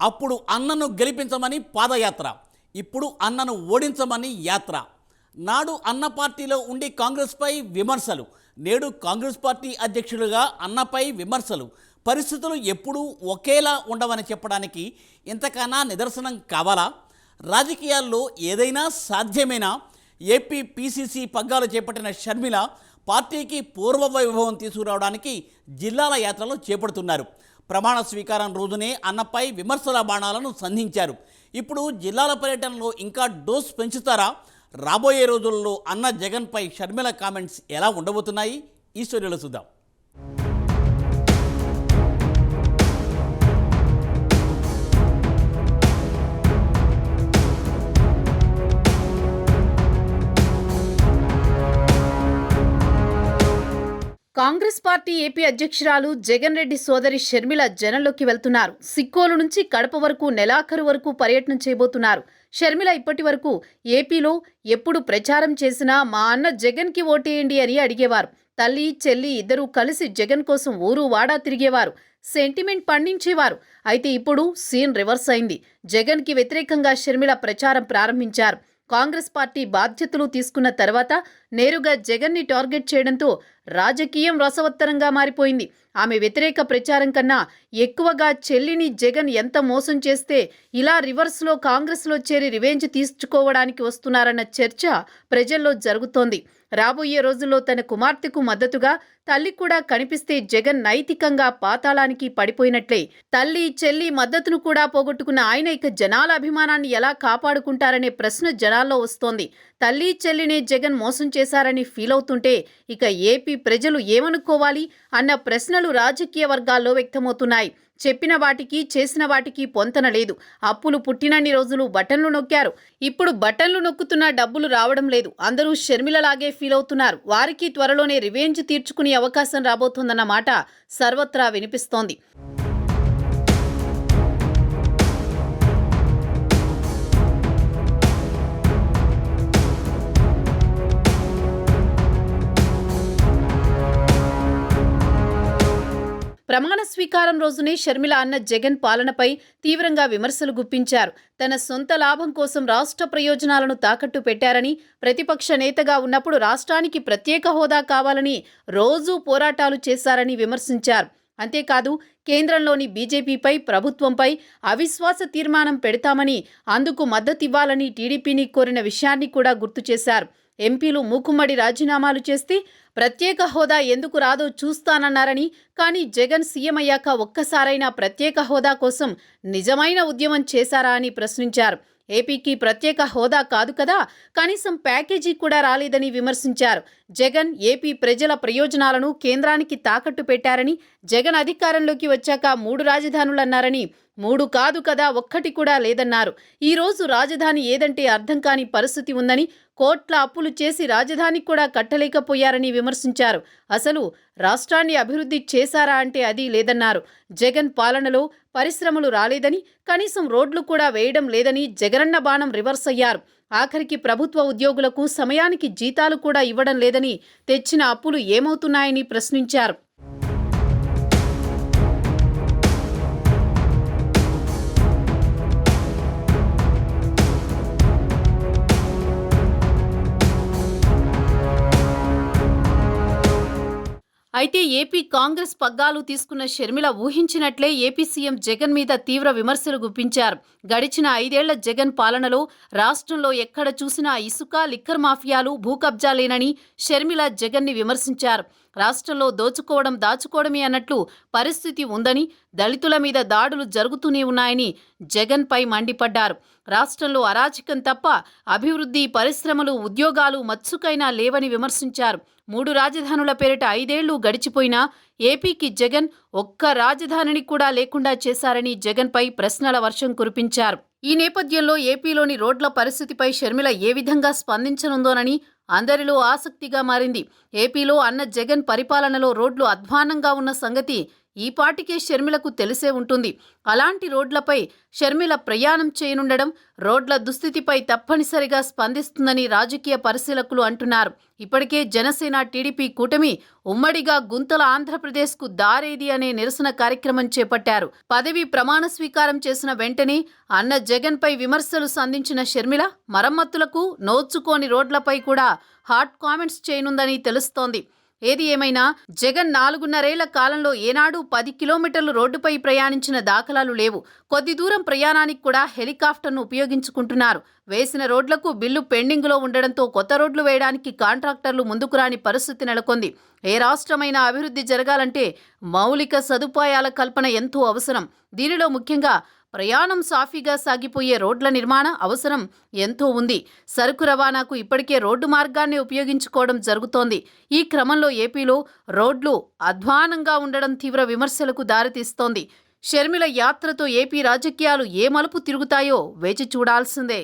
అప్పుడు అన్నను గెలిపించమని పాదయాత్ర. ఇప్పుడు అన్నను ఓడించమని యాత్ర. నాడు అన్న పార్టీలో ఉండి కాంగ్రెస్పై విమర్శలు. నేడు కాంగ్రెస్ పార్టీ అధ్యక్షుడిగా అన్నపై విమర్శలు. పరిస్థితులు ఎప్పుడూ ఒకేలా ఉండవని చెప్పడానికి ఇంతకన్నా నిదర్శనం కావాలా? రాజకీయాల్లో ఏదైనా సాధ్యమేనా? ఏపీ పీసీసీ పగ్గాలు చేపట్టిన షర్మిల పార్టీకి పూర్వ వైభవం తీసుకురావడానికి జిల్లాల యాత్రలు చేపడుతున్నారు. ప్రమాణ స్వీకారం రోజునే అన్నపై విమర్శల బాణాలను సంధించారు. ఇప్పుడు జిల్లాల పర్యటనలో ఇంకా డోస్ పెంచుతారా? రాబోయే రోజుల్లో అన్న జగన్పై షర్మిల కామెంట్స్ ఎలా ఉండబోతున్నాయి? ఈ స్టోరీలో చూద్దాం. కాంగ్రెస్ పార్టీ ఏపీ అధ్యక్షురాలు జగన్ రెడ్డి సోదరి షర్మిల జనంలోకి వెళ్తున్నారు. సిక్కోలు నుంచి కడప వరకు నెలాఖరు వరకు పర్యటన చేయబోతున్నారు. షర్మిల ఇప్పటి వరకు ఏపీలో ఎప్పుడు ప్రచారం చేసినా మా అన్న జగన్కి ఓటేయండి అని అడిగేవారు. తల్లి చెల్లి ఇద్దరూ కలిసి జగన్ కోసం ఊరు వాడా తిరిగేవారు. సెంటిమెంట్ పండించేవారు. అయితే ఇప్పుడు సీన్ రివర్స్ అయింది. జగన్కి వ్యతిరేకంగా షర్మిల ప్రచారం ప్రారంభించారు. కాంగ్రెస్ పార్టీ బాధ్యతలు తీసుకున్న తర్వాత నేరుగా జగన్ని టార్గెట్ చేయడంతో రాజకీయం రసవత్తరంగా మారిపోయింది. ఆమె వ్యతిరేక ప్రచారం కన్నా ఎక్కువగా చెల్లిని జగన్ ఎంత మోసం చేస్తే ఇలా రివర్స్లో కాంగ్రెస్లో చేరి రివెంజ్ తీర్చుకోవడానికి వస్తున్నారన్న చర్చ ప్రజల్లో జరుగుతోంది. రాబోయే రోజుల్లో తన కుమార్తెకు మద్దతుగా తల్లి కూడా కనిపిస్తే జగన్ నైతికంగా పాతాళానికి పడిపోయినట్లే. తల్లి చెల్లి మద్దతును కూడా పోగొట్టుకున్న ఆయన ఇక జనాల అభిమానాన్ని ఎలా కాపాడుకుంటారనే ప్రశ్న జనాల్లో వస్తోంది. తల్లి చెల్లినే జగన్ మోసం చేశారని ఫీల్ అవుతుంటే ఇక ఏపీ ప్రజలు ఏమనుకోవాలి అన్న ప్రశ్నలు రాజకీయ వర్గాల్లో వ్యక్తమవుతున్నాయి. చెప్పిన వాటికి చేసిన వాటికి పొంతన లేదు. అప్పులు పుట్టినన్ని రోజులు బటన్లు నొక్కారు. ఇప్పుడు బటన్లు నొక్కుతున్న డబ్బులు రావడం లేదు. అందరూ షర్మిలలాగే ఫీల్ అవుతున్నారు. వారికి త్వరలోనే రివెంజ్ తీర్చుకునే అవకాశం రాబోతోందన్న మాట సర్వత్రా వినిపిస్తోంది. స్వీకారం రోజునే షర్మిల అన్న జగన్ పాలనపై తీవ్రంగా విమర్శలు గుప్పించారు. తన సొంత లాభం కోసం రాష్ట్ర ప్రయోజనాలను తాకట్టు పెట్టారని ప్రతిపక్ష నేతగా ఉన్నప్పుడు రాష్ట్రానికి ప్రత్యేక హోదా కావాలని రోజూ పోరాటాలు చేశారని విమర్శించారు. అంతేకాదు కేంద్రంలోని బీజేపీపై ప్రభుత్వంపై అవిశ్వాస తీర్మానం పెడతామని అందుకు మద్దతివ్వాలని టీడీపీని కోరిన విషయాన్ని కూడా గుర్తు చేశారు. ఎంపీలు మూకుమ్మడి రాజీనామాలు చేస్తే ప్రత్యేక హోదా ఎందుకు రాదో చూస్తానన్నారని కానీ జగన్ సీఎం అయ్యాక ఒక్కసారైనా ప్రత్యేక హోదా కోసం నిజమైన ఉద్యమం చేశారా అని ప్రశ్నించారు. ఏపీకి ప్రత్యేక హోదా కాదు కదా కనీసం ప్యాకేజీ కూడా రాలేదని విమర్శించారు. జగన్ ఏపీ ప్రజల ప్రయోజనాలను కేంద్రానికి తాకట్టు పెట్టారని జగన్ అధికారంలోకి వచ్చాక మూడు రాజధానులన్నారని మూడు కాదు కదా ఒక్కటి కూడా లేదన్నారు. ఈ రోజు రాజధాని ఏదంటే అర్థం కాని పరిస్థితి ఉందని కోట్ల అప్పులు చేసి రాజధాని కూడా కట్టలేకపోయారని విమర్శించారు. అసలు రాష్ట్రాన్ని అభివృద్ధి చేశారా అంటే అది లేదన్నారు. జగన్ పాలనలో పరిశ్రమలు రాలేదని కనీసం రోడ్లు కూడా వేయడం లేదని జగనన్న బాణం రివర్స్ అయ్యారు. ఆఖరికి ప్రభుత్వ ఉద్యోగులకు సమయానికి జీతాలు కూడా ఇవ్వడం లేదని తెచ్చిన అప్పులు ఏమవుతున్నాయని ప్రశ్నించారు. అయితే ఏపీ కాంగ్రెస్ పగ్గాలు తీసుకున్న షర్మిల ఊహించినట్లే ఏపీ సీఎం జగన్ మీద తీవ్ర విమర్శలు గుప్పించారు. గడిచిన ఐదేళ్ళ జగన్ పాలనలో రాష్ట్రంలో ఎక్కడ చూసినా ఇసుక లిక్కర్ మాఫియాలు భూ కబ్జాలేనని షర్మిల జగన్ని విమర్శించారు. రాష్ట్రంలో దోచుకోవడం దాచుకోవడమే అన్నట్లు పరిస్థితి ఉందని దళితుల మీద దాడులు జరుగుతూనే ఉన్నాయని జగన్పై మండిపడ్డారు. రాష్ట్రంలో అరాచకం తప్ప అభివృద్ధి పరిశ్రమలు ఉద్యోగాలు మత్సుకైనా లేవని విమర్శించారు. మూడు రాజధానుల పేరిట ఐదేళ్ళు గడిచిపోయినా ఏపీకి జగన్ ఒక్క రాజధానిని కూడా లేకుండా చేశారని జగన్పై ప్రశ్నల వర్షం కురిపించారు. ఈ నేపథ్యంలో ఏపీలోని రోడ్ల పరిస్థితిపై షర్మిల ఏ విధంగా స్పందించనుందోనని అందరిలో ఆసక్తిగా మారింది. ఏపీలో అన్న జగన్ పరిపాలనలో రోడ్లు అధ్వానంగా ఉన్న సంగతి ఈ పాటికే షర్మిలకు తెలిసే ఉంటుంది. అలాంటి రోడ్లపై షర్మిల ప్రయాణం చేయనుండడం రోడ్ల దుస్థితిపై తప్పనిసరిగా స్పందిస్తుందని రాజకీయ పరిశీలకులు అంటున్నారు. ఇప్పటికే జనసేన టీడీపీ కూటమి ఉమ్మడిగా గుంతల ఆంధ్రప్రదేశ్కు దారేది అనే నిరసన కార్యక్రమం చేపట్టారు. పదవి ప్రమాణ స్వీకారం చేసిన వెంటనే అన్న జగన్పై విమర్శలు సంధించిన షర్మిల మరమ్మతులకు నోచుకోని రోడ్లపై కూడా హాట్ కామెంట్స్ చేయనుందని తెలుస్తోంది. ఏది ఏమైనా జగన్ నాలుగున్నరేళ్ళ కాలంలో ఏనాడు పది కిలోమీటర్లు రోడ్డుపై ప్రయాణించిన దాఖలాలు లేవు. కొద్ది దూరం ప్రయాణానికి కూడా హెలికాప్టర్ను ఉపయోగించుకుంటున్నారు. వేసిన రోడ్లకు బిల్లు పెండింగ్లో ఉండడంతో కొత్త రోడ్లు వేయడానికి కాంట్రాక్టర్లు ముందుకు రాని పరిస్థితి నెలకొంది. ఏ రాష్ట్రమైనా అభివృద్ధి జరగాలంటే మౌలిక సదుపాయాల కల్పన ఎంతో అవసరం. దీనిలో ముఖ్యంగా ప్రయాణం సాఫీగా సాగిపోయే రోడ్ల నిర్మాణ అవసరం ఎంతో ఉంది. సరుకు రవాణాకు ఇప్పటికే రోడ్డు మార్గాన్ని ఉపయోగించుకోవడం జరుగుతోంది. ఈ క్రమంలో ఏపీలో రోడ్లు అధ్వానంగా ఉండడం తీవ్ర విమర్శలకు దారితీస్తోంది. షర్మిల యాత్రతో ఏపీ రాజకీయాలు ఏ మలుపు తిరుగుతాయో వేచి చూడాల్సిందే.